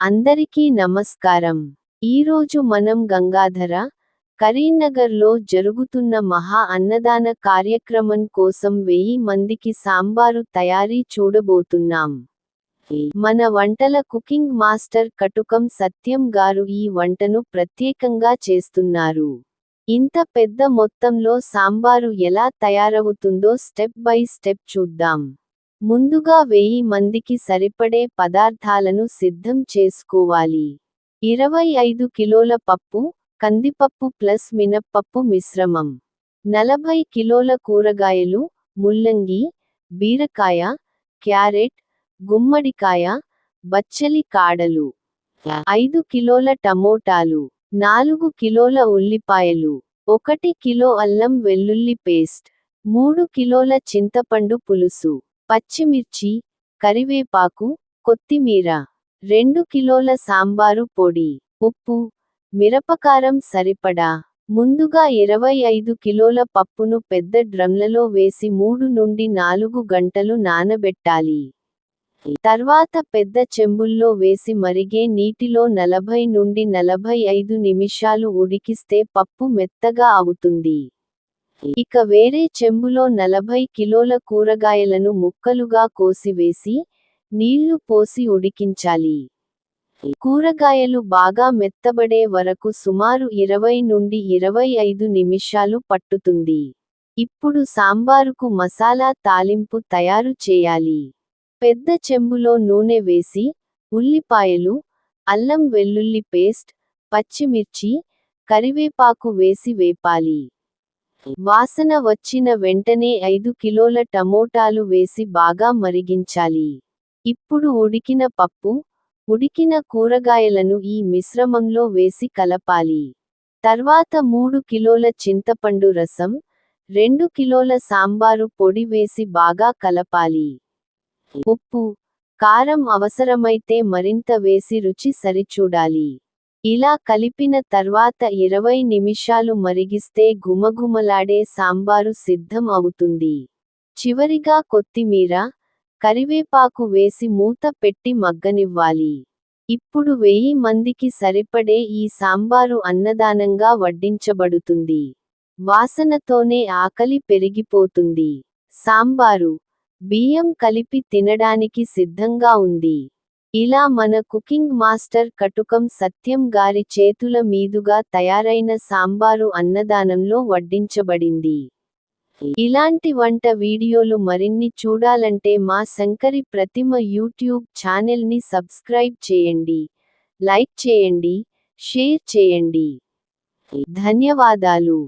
అందరికీ నమస్కారం. ఈరోజు మనం గంగాధర కరీంనగర్లో జరుగుతున్న మహా అన్నదాన కార్యక్రమం కోసం వెయ్యి మందికి సాంబారు తయారీ చూడబోతున్నాం. మన వంటల కుకింగ్ మాస్టర్ కటుకం సత్యం గారు ఈ వంటను ప్రత్యేకంగా చేస్తున్నారు. ఇంత పెద్ద మొత్తంలో సాంబారు ఎలా తయారవుతుందో స్టెప్ బై స్టెప్ చూద్దాం. ముందుగా వెయ్యి మందికి సరిపడే పదార్థాలను సిద్ధం చేసుకోవాలి. ఇరవై ఐదు కిలోల పప్పు కందిపప్పు ప్లస్ మినప్పప్పు మిశ్రమం. నలభై కిలోల కూరగాయలు ముల్లంగి బీరకాయ క్యారెట్ గుమ్మడికాయ బచ్చలి కాడలు. ఐదు కిలోల టమోటాలు నాలుగు కిలోల ఉల్లిపాయలు ఒకటి కిలో అల్లం వెల్లుల్లి పేస్ట్ మూడు కిలోల చింతపండు పులుసు. పచ్చిమిర్చి కరివేపాకు కొత్తిమీర రెండు కిలోల సాంబారు పొడి ఉప్పు మిరపకారం సరిపడా. ముందుగా ఇరవై ఐదు కిలోల పప్పును పెద్ద డ్రమ్లలో వేసి మూడు నుండి నాలుగు గంటలు నానబెట్టాలి. తర్వాత పెద్ద చెంబుల్లో వేసి మరిగే నీటిలో నలభై నుండి నలభై ఐదు నిమిషాలు ఉడికిస్తే పప్పు మెత్తగా అవుతుంది. ఇక వేరే చెంబులో నలభై కిలోల కూరగాయలను ముక్కలుగా కోసివేసి నీళ్ళు పోసి ఉడికించాలి. కూరగాయలు బాగా మెత్తబడే వరకు సుమారు ఇరవై నుండి ఇరవై ఐదు నిమిషాలు పట్టుతుంది. ఇప్పుడు సాంబారుకు మసాలా తాలింపు తయారు చేయాలి. పెద్ద చెంబులో నూనె వేసి ఉల్లిపాయలు అల్లం వెల్లుల్లి పేస్ట్ పచ్చిమిర్చి కరివేపాకు వేసి వేపాలి. వాసన వచ్చిన వెంటనే ఐదు కిలోల టమోటాలు వేసి బాగా మరిగించాలి. ఇప్పుడు ఉడికిన పప్పు ఉడికిన కూరగాయలను ఈ మిశ్రమంలో వేసి కలపాలి. తర్వాత మూడు కిలోల చింతపండు రసం రెండు కిలోల సాంబారు పొడి వేసి బాగా కలపాలి. ఉప్పు కారం అవసరమైతే మరింత వేసి రుచి సరిచూడాలి. ఇలా కలిపిన తర్వాత ఇరవై నిమిషాలు మరిగిస్తే గుమగుమలాడే సాంబారు సిద్ధం అవుతుంది. చివరిగా కొత్తిమీర కరివేపాకు వేసి మూత పెట్టి మగ్గనివ్వాలి. ఇప్పుడు వెయ్యి మందికి సరిపడే ఈ సాంబారు అన్నదానంగా వడ్డించబడుతుంది. వాసనతోనే ఆకలి పెరిగిపోతుంది. సాంబారు బియ్యం కలిపి తినడానికి సిద్ధంగా ఉంది. ఇలా మన కుకింగ్ మాస్టర్ కటుకం సత్యం గారి చేతుల మీదుగా తయారైన సాంబారు అన్నదానంలో వడ్డించబడింది. ఇలాంటి వంట వీడియోలు మరిన్ని చూడాలంటే మా శంకరి ప్రతిమ యూట్యూబ్ ఛానల్ని సబ్స్క్రైబ్ చేయండి లైక్ చేయండి షేర్ చేయండి. ధన్యవాదాలు.